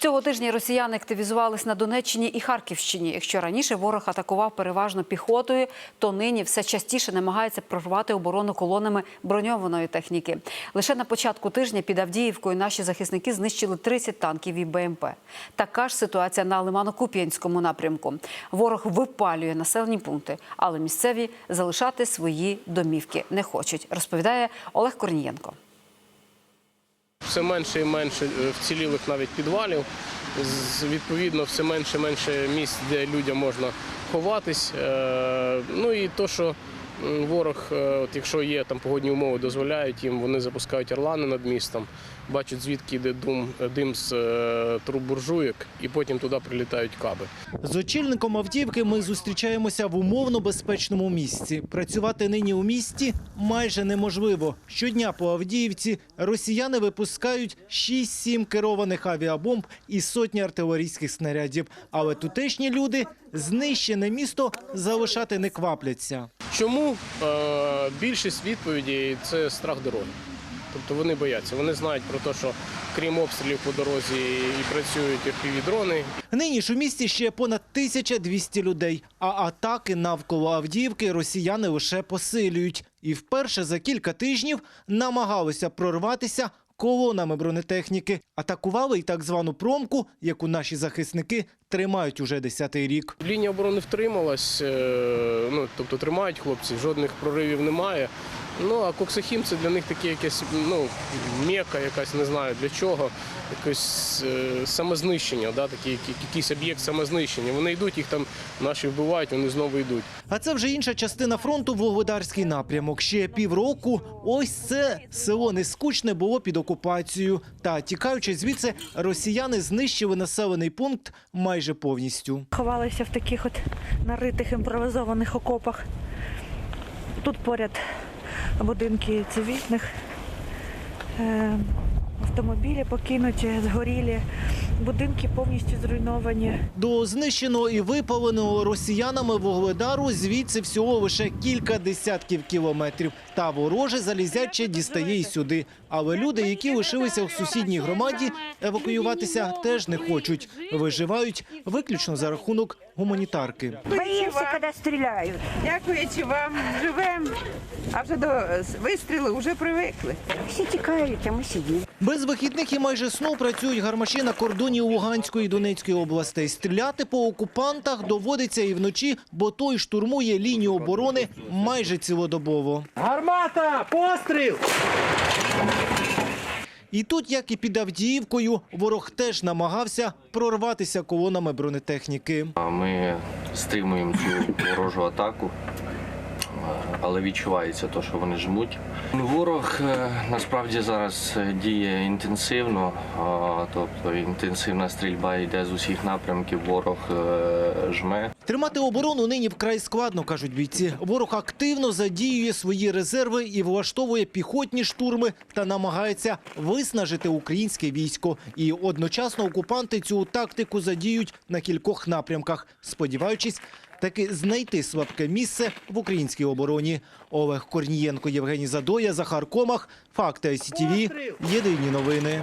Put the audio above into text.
Цього тижня росіяни активізувались на Донеччині і Харківщині. Якщо раніше ворог атакував переважно піхотою, то нині все частіше намагається прорвати оборону колонами броньованої техніки. Лише на початку тижня під Авдіївкою наші захисники знищили 30 танків і БМП. Така ж ситуація на Лимано-Куп'янському напрямку. Ворог випалює населені пункти, але місцеві залишати свої домівки не хочуть. Розповідає Олег Корнієнко. Все менше і менше е, вцілілих навіть підвалів. Відповідно, все менше і менше місць, де людям можна ховатись. Е, Ну і то, що ворог, е, от якщо є там погодні умови, дозволяють їм, вони запускають орлани над містом, бачать звідки йде дум, дим з е, труб буржуєк, і потім туди прилітають каби. З очільником Авдіївки ми зустрічаємося в умовно безпечному місці. Працювати нині у місті майже неможливо. Щодня по Авдіївці росіяни випускають 6-7 керованих авіабомб і сотні артилерійських снарядів. Але тутешні люди знищене місто залишати не квапляться. Чому Е, більшість відповідей це страх дороги. Тобто вони бояться. Вони знають про те, що крім обстрілів по дорозі і працюють FPV-дрони, Нині ж у місті ще понад 1200 людей, а атаки навколо Авдіївки росіяни лише посилюють. І вперше за кілька тижнів намагалися прорватися колонами бронетехніки. Атакували й так звану промку, яку наші захисники тримають уже десятий рік. Лінія оборони втрималась, е, ну тобто тримають хлопці, жодних проривів немає. Ну а Коксахім це для них таке якесь ну, мека, якась не знаю для чого, якесь е, самознищення, да, такий, якийсь об'єкт самознищення. Вони йдуть, їх там наші вбивають, вони знову йдуть. А це вже інша частина фронту Вугледарський напрямок. Ще півроку ось це село нескучне було під окупацією. Та тікаючи звідси, росіяни знищили населений пункт майже повністю. Ховалися в таких от наритих імпровізованих окопах. Тут поряд будинки цивільних, е, автомобілі покинуті, згорілі, будинки повністю зруйновані. До знищеного і випаленого росіянами Вугледару звідси всього лише кілька десятків кілометрів. Та вороже залізяче дістає й сюди. Але люди, які лишилися в сусідній громаді, евакуюватися теж не хочуть. Виживають виключно за рахунок гуманітарки. Боимся, когда стреляют. Дякуючи вам, живемо, а вже до вистрілу вже привикли. Все текают, а мы сидим. Без вихідних і майже сну працюють гармаші на кордоні Луганської і Донецької областей. Стріляти по окупантах доводиться і вночі, бо той штурмує лінію оборони майже цілодобово. Гармата! Постріл! І тут, як і під Авдіївкою, ворог теж намагався прорватися колонами бронетехніки. А Ми стримуємо цю ворожу атаку, але відчувається те, що вони жмуть. Ворог е, насправді зараз е, діє інтенсивно, тобто інтенсивна стрільба йде з усіх напрямків. Ворог е, жме. Тримати оборону нині вкрай складно, кажуть бійці. Ворог активно задіює свої резерви і влаштовує піхотні штурми та намагається виснажити українське військо. І одночасно окупанти цю тактику задіють на кількох напрямках, сподіваючись таки знайти слабке місце в українській обороні. Олег Корнієнко, Євгеній Задоя, Захар Комах. Факти СІТВ. Єдині новини.